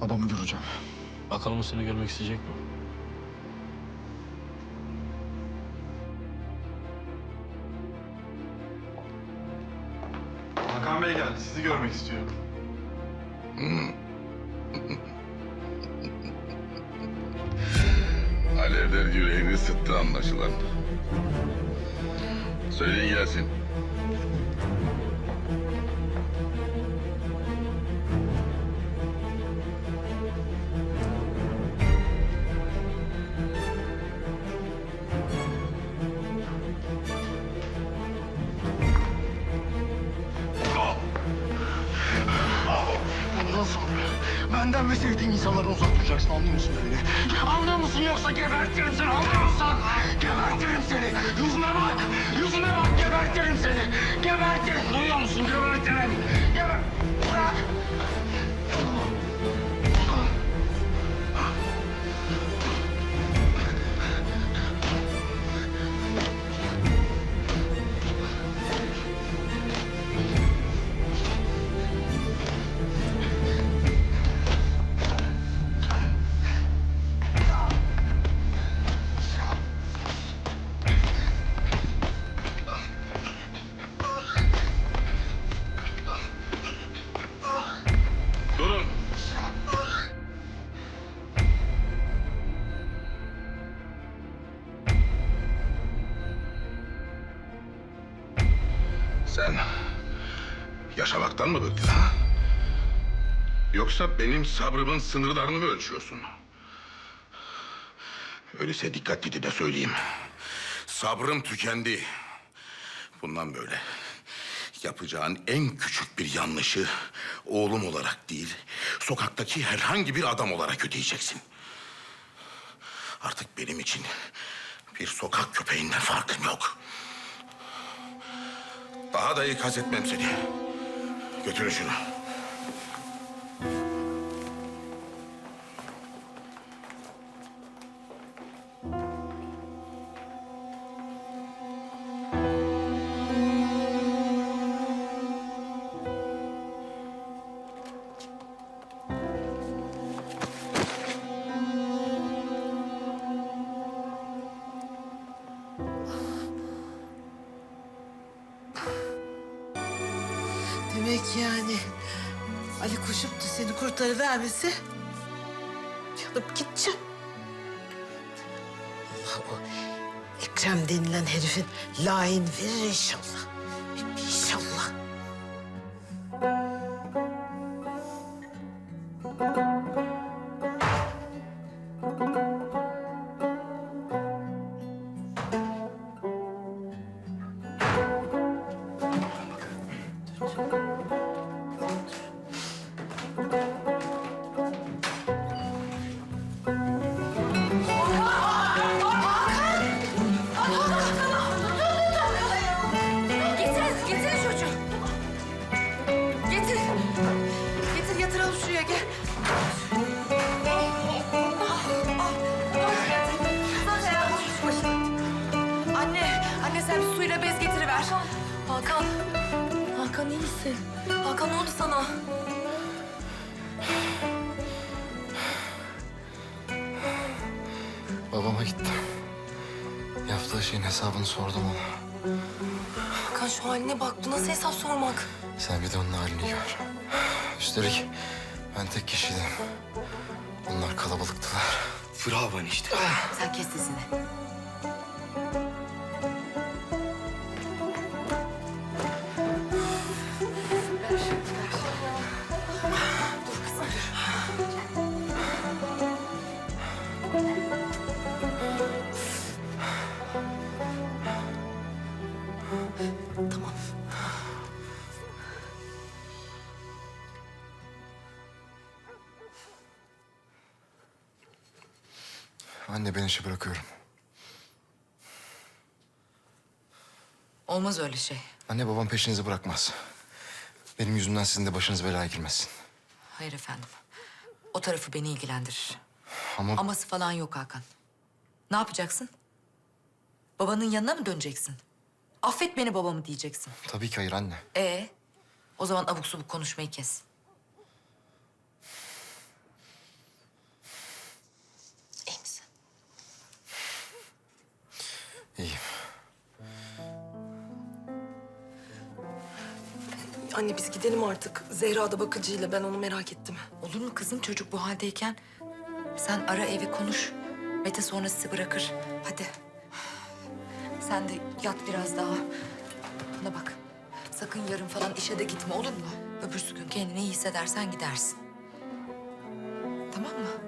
Adamı göreceğim. Bakalım o seni görmek isteyecek mi? Hakan Bey geldi. Sizi görmek istiyor. Alevler yüreğini ısıttı anlaşılan. Söyleyin gelsin. Benden ve sevdiğin insanlardan uzak duracaksın anlıyor musun beni? Anlıyor musun yoksa gebertirim seni anlıyor musun? Gebertirim seni. Yüzüme bak. Yüzüme bak gebertirim seni. Gebertirim. Duyuyor musun? Gebertirim. Geber... Bırak. Sen yaşamaktan mı bıktın ha? Yoksa benim sabrımın sınırlarını mı ölçüyorsun? Öyleyse dikkatli de söyleyeyim. Sabrım tükendi. Bundan böyle yapacağın en küçük bir yanlışı oğlum olarak değil, sokaktaki herhangi bir adam olarak ödeyeceksin. Artık benim için bir sokak köpeğinden farkın yok. Daha da ikaz etmem seni. Götürün şunu. Demek yani Ali koşup da seni kurtarıvermesi yanıp gideceğim. O Ekrem denilen herifin layın verir inşallah. İnşallah. Getir, sen suyla bez getiriver. Hakan. Hakan iyi misin? Hakan ne oldu sana? Babama gittim. Yaptığı şeyin hesabını sordum ona. Hakan şu haline bak. Bu nasıl hesap sormak? Sen bir de onun halini gör. Üstelik ben tek kişiydim. Onlar kalabalıktılar. Bravo işte. Sen kes sesini. Tamam. Anne ben işi bırakıyorum. Olmaz öyle şey. Anne babam peşinizi bırakmaz. Benim yüzümden sizin de başınız belaya girmesin. Hayır efendim. O tarafı beni ilgilendirir. Ama Aması falan yok Hakan. Ne yapacaksın? Babanın yanına mı döneceksin? Affet beni babamı diyeceksin. Tabii ki hayır anne. Ee, o zaman abuk subuk konuşmayı kes. İyi misin? İyiyim. Anne biz gidelim artık. Zehra da bakıcıyla ben onu merak ettim. Olur mu kızım çocuk bu haldeyken? Sen ara evi konuş. Mete sonra sizi bırakır. Hadi. Sen de yat biraz daha. Bana bak. Sakın yarın falan işe de gitme olur mu? Öbürsü gün kendini iyi hissedersen gidersin. Tamam mı?